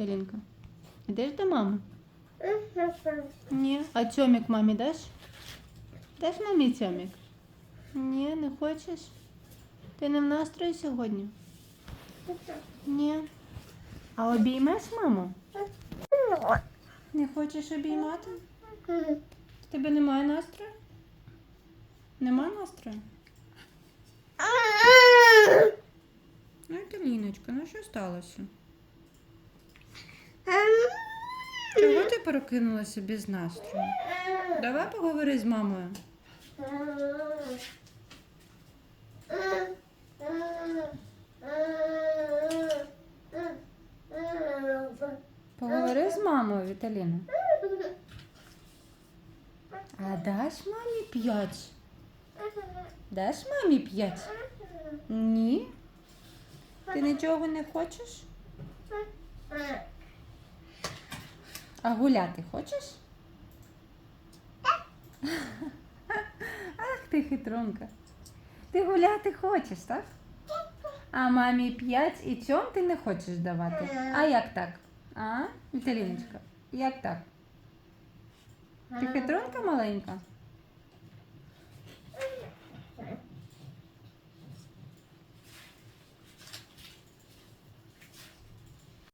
Віталінка? Йдеш до мами? Ні. А цьомік мамі даш? Даш мамі цьомік? Ні, не хочеш? Ти не в настрої сьогодні? Ні. А обіймеш маму? Не хочеш обіймати? В тебе немає настрою? Немає настрою? Ну, Віталіночка, ну що сталося? Чого ти прокинулася без настрою? Давай поговори з мамою. Поговори з мамою, Віталіна. А даш мамі п'ять? Даш мамі п'ять? Ні. Ти нічого не хочеш? А гуляти хочеш? Ах ти хитрунка. Ти гуляти хочеш, так? А мамі п'ять і цьом ти не хочеш давати. А як так? А, Віталіночка, як так? Ти хитрунка маленька?